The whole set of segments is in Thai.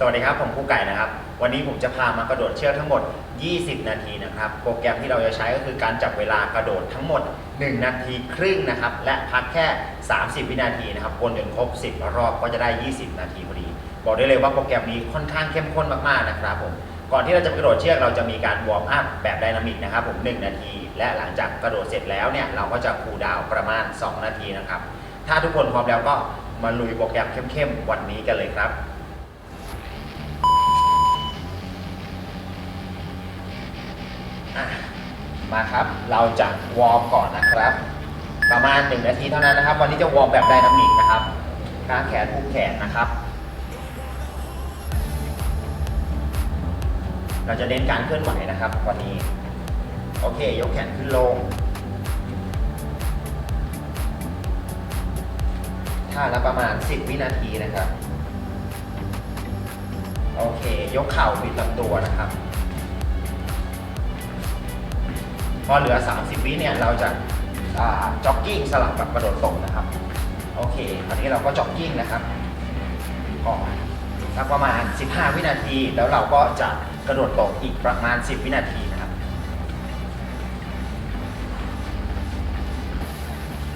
สวัสดีครับ ผมครูไก่นะครับ วันนี้ผมจะพามากระโดดเชือกทั้งหมด 20 นาทีนะครับ โปรแกรมที่เราจะใช้ก็คือการจับเวลากระโดดทั้งหมด 1 นาทีครึ่งนะครับ และพักแค่ 30 วินาทีนะครับวนจนครบ 10 รอบก็จะได้ 20 นาทีพอดี บอกได้เลยว่าโปรแกรมนี้ค่อนข้างเข้มข้นมากๆนะครับผม ก่อนที่เราจะกระโดดเชือกเราจะมีการวอร์มอัพแบบไดนามิกนะครับผม 1 นาที และหลังจากกระโดดเสร็จแล้วเนี่ยเราก็จะคูลดาวประมาณ 2 นาทีนะครับ ถ้าทุกคนพร้อมแล้วก็มาลุยโปรแกรมเข้มๆวันนี้กันเลยครับ อะ มาครับ เราจะวอร์มก่อนนะครับ ประมาณ 1 นาทีเท่านั้นนะครับ วันนี้จะวอร์มแบบไดนามิกนะครับกางแขนผูกแขนนะครับ เราจะเน้นการเคลื่อนไหวนะครับ วันนี้ โอเค ยกแขนขึ้นลง ท่าละประมาณ 10 วินาทีนะครับ โอเค ยกเข่าบิดลำตัวนะครับ พอเหลือ 30 วิเนี่ยเราจะจ็อกกิ้งสลับกับกระโดดตบนะครับ โอเคอันนี้เราก็จ็อกกิ้งนะครับก่อนสักประมาณ 15 วินาที แล้วเราก็จะกระโดดตบอีกประมาณ 10 วินาทีนะครับ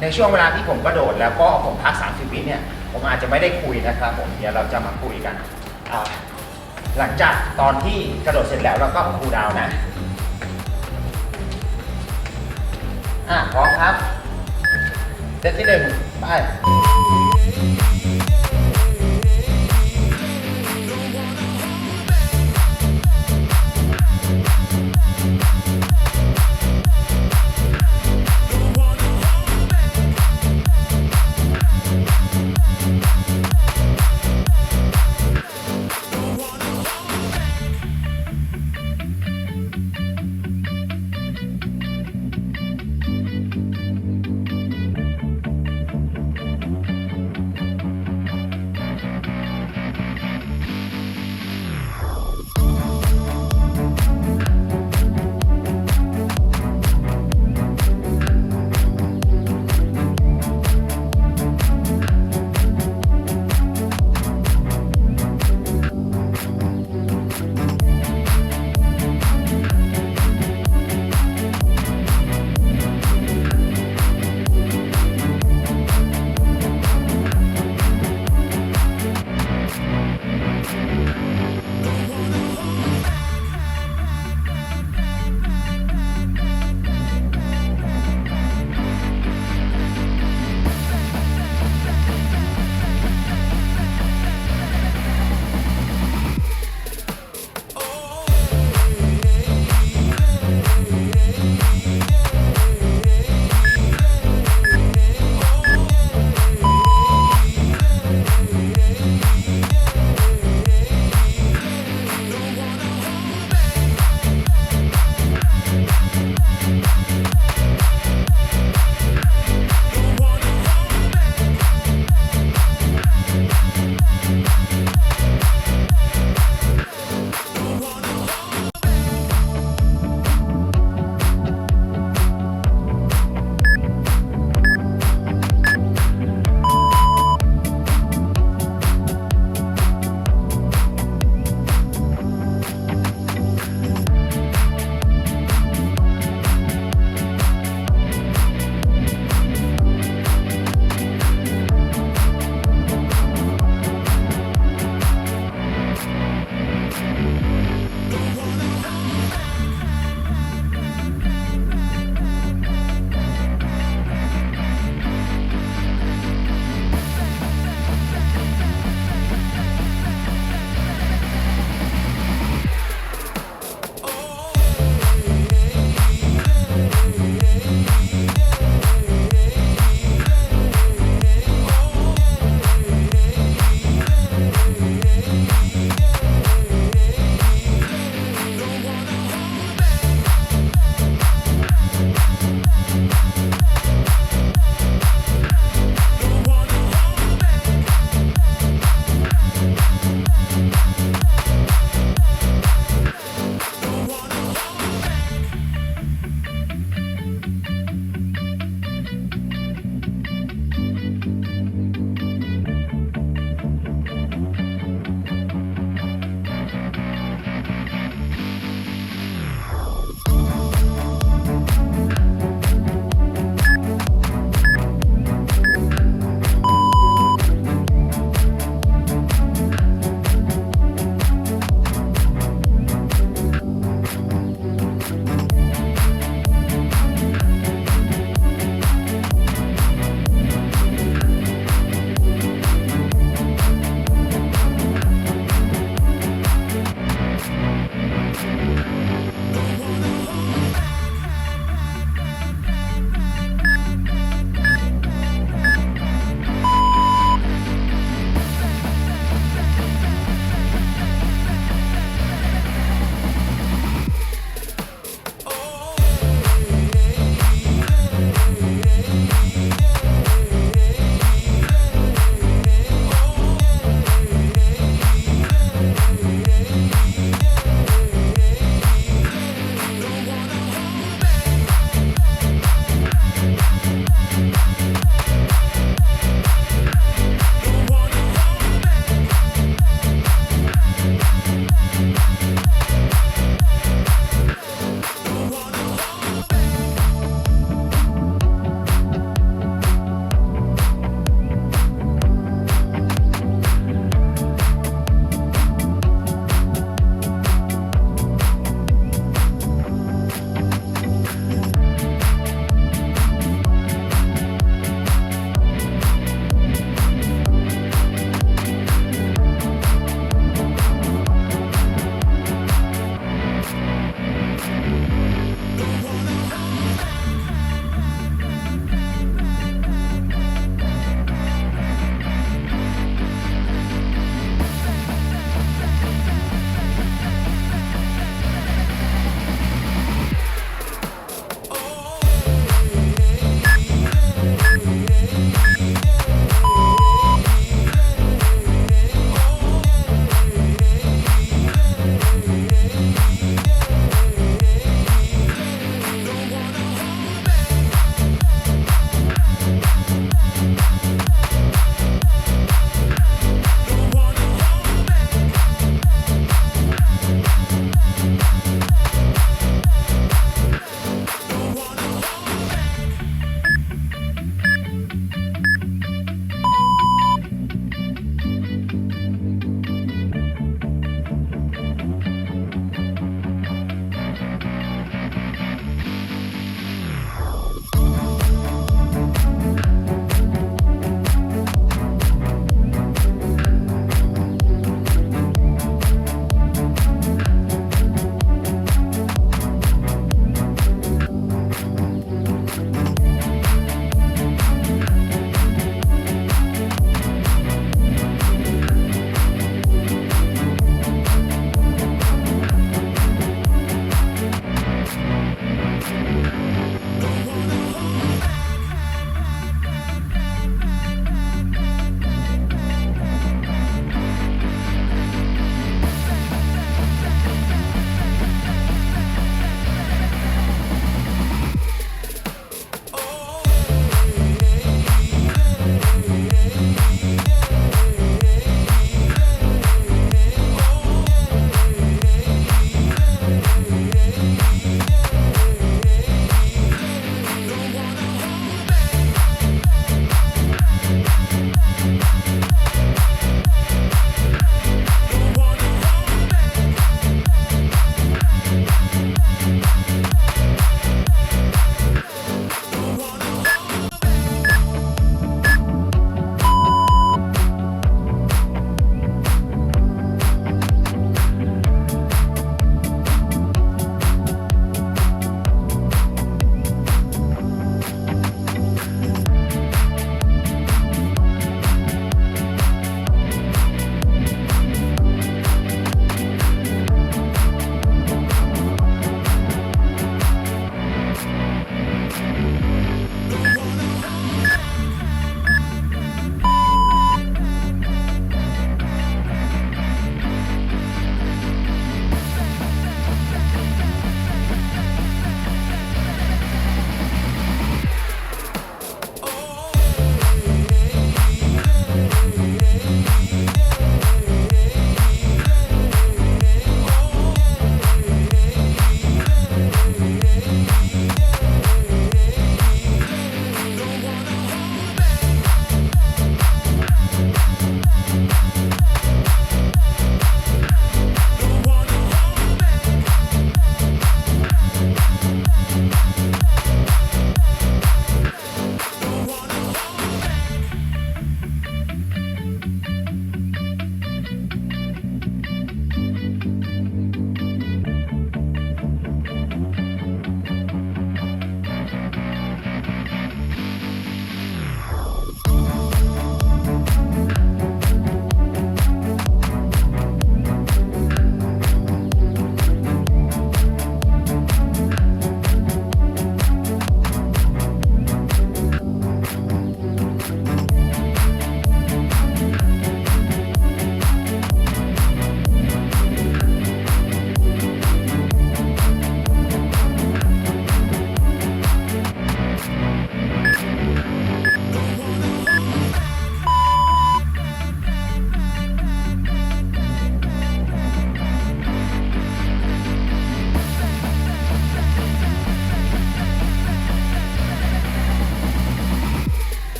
ในช่วงเวลาที่ผมกระโดดแล้วก็ผมพัก 30 วิเนี่ยผมอาจจะไม่ได้คุยนะครับผมเดี๋ยวเราจะมาคุยกัน หลังจากตอนที่กระโดดเสร็จแล้วเราก็คูลดาวน์นะ อะพร้อมครับ เซตที่หนึ่งไป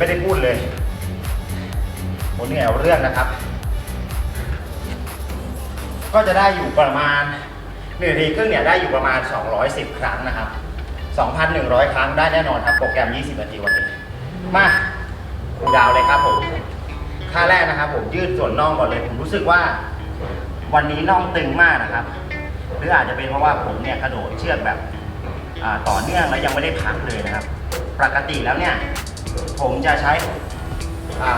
พัก30วิไม่ได้พูดเลยผมเนื่ยเอาเรื่องนะครับ ก็จะได้อยู่ประมาณ1นาทีครึ่งเนี่ยได้อยู่ประมาณ 210 ครั้งนะครับ 2,100 ครั้งได้แน่นอนครับ โปรแกรม 20 นาทีวันนี้ มาคูดาวเลยครับผมท่าแรกนะครับ ผมยืดส่วนน่องก่อนเลย ผมรู้สึกว่าวันนี้น่องตึงมากนะครับ หรืออาจจะเป็นเพราะว่าผมเนี่ยกระโดดเชือกแบบต่อเนื่องแล้วยังไม่ได้พักเลยนะครับ ปกติแล้วเนี่ย ผมจะใช้อ่า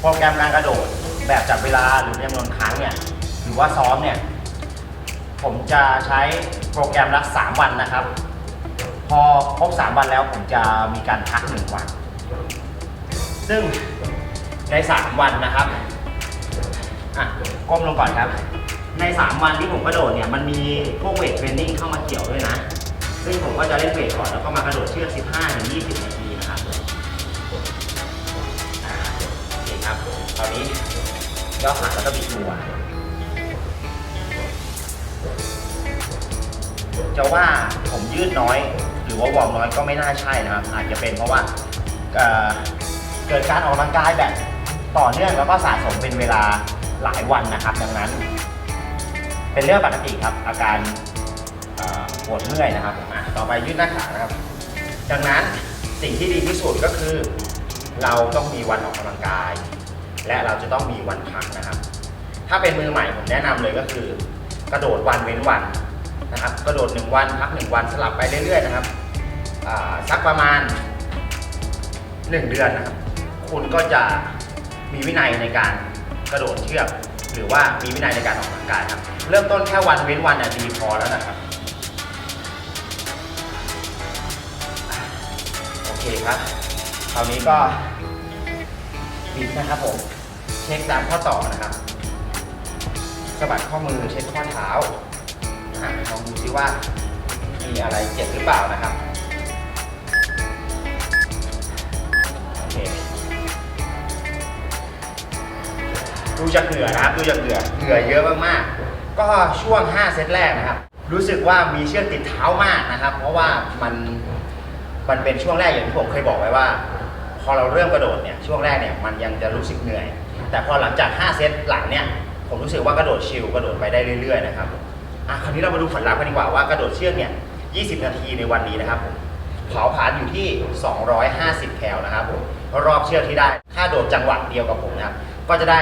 โปรแกรมการกระโดดแบบจับเวลาหรือจำนวนครั้งเนี่ยหรือว่าซ้อมเนี่ย ผมจะใช้โปรแกรมละ3วันนะครับ พอครบ3วันแล้วผมจะมีการพักหนึ่งวัน ซึ่งใน 3 วันนะครับอะก้มลงก่อนครับ ใน 3 วันที่ผมกระโดดเนี่ยมันมีพวกเวทเทรนนิ่งเข้ามาเกี่ยวด้วยนะ ซึ่งผมก็จะเล่นเวทก่อนแล้วก็มากระโดดเชือก 15ถึง20 นาที คราวนี้ย่อขาแล้วก็บิดหัว จะว่าผมยืดน้อย หรือว่าวอร์มน้อยก็ไม่น่าใช่นะครับ อาจจะเป็นเพราะว่าเเกิดการออกกำลังกายแบบต่อเนื่องแล้วก็สะสมเป็นเวลาหลายวันนะครับ ดังนั้น เป็นเรื่องปกติครับ อาการปวดเมื่อยนะครับต่อไปยืดหน้าขานะครับ ดังนั้นสิ่งที่ดีที่สุดก็คือ เราต้องมีวันออกกำลังกาย และเราจะต้องมีวันพักนะครับ ถ้าเป็นมือใหม่ผมแนะนำเลยก็คือ กระโดดวันเว้นวันนะครับ กระโดด 1 วันพัก 1 วันสลับไปเรื่อยๆนะครับสักประมาณ 1 เดือนนะครับ คุณก็จะมีวินัยในการกระโดดเชือกหรือว่ามีวินัยในการออกกำลังกายครับ เริ่มต้นแค่วันเว้นวันน่ะดีพอแล้วนะครับ โอเคครับ คราวนี้ก็บิดนะครับผม ช็คตามข้อต่อนะครับสะบัดข้อมือเช็คข้อเท้าลองดูซิว่ามีอะไรเจ็บหรือเปล่านะครับโอเคดูจากเหงื่อนะครับดูจากเหงื่อเหงื่อเยอะมากๆ ก็ช่วง 5 เซตแรกนะครับ รู้สึกว่ามีเชือกติดเท้ามากนะครับ เพราะว่ามันมันเป็นช่วงแรกอย่างที่ผมเคยบอกไว้ว่า พอเราเริ่มกระโดดเนี่ยช่วงแรกเนี่ยมันยังจะรู้สึกเหนื่อย แต่พอหลังจาก 5 เซตหลังเนี่ย ผมรู้สึกว่ากระโดดชิลกระโดดไปได้เรื่อยๆนะครับอะคราวนี้เรามาดูผลลัพธ์กันดีกว่าว่ากระโดดเชือกเนี่ย 20 นาทีในวันนี้นะครับผมเผาผลาญอยู่ที่ 250 แคลนะครับผมรอบเชือกที่ได้ถ้าโดดจังหวะเดียวกับผมนะครับ ก็จะได้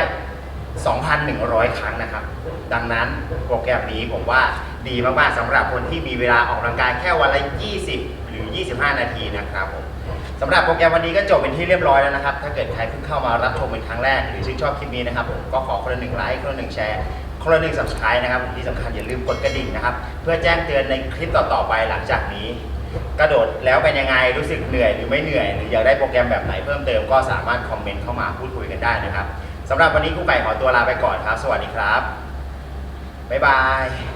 2,100 ครั้งนะครับ ดังนั้นโปรแกรมนี้ผมว่าดีมากๆสำหรับคนที่มีเวลาออกกำลังกายแค่วันละ 20 หรือ 25 นาทีนะครับผม สำหรับโปรแกรมวันนี้ก็จบเป็นที่เรียบร้อยแล้วนะครับ ถ้าเกิดใครเพิ่งเข้ามารับชมเป็นครั้งแรก หรือชื่นชอบคลิปนี้นะครับผมก็ขอคนละหนึ่งไลค์คนละหนึ่งแชร์คนละหนึ่ง subscribe นะครับที่สำคัญอย่าลืมกดกระดิ่งนะครับ เพื่อแจ้งเตือนในคลิปต่อๆไปหลังจากนี้ กระโดดแล้วเป็นยังไงรู้สึกเหนื่อยหรือไม่เหนื่อย หรืออยากได้โปรแกรมแบบไหนเพิ่มเติมก็สามารถคอมเมนต์เข้ามาพูดคุยกันได้นะครับสำหรับวันนี้ครูไก่ขอตัวลาไปก่อนครับ สวัสดีครับบ๊ายบาย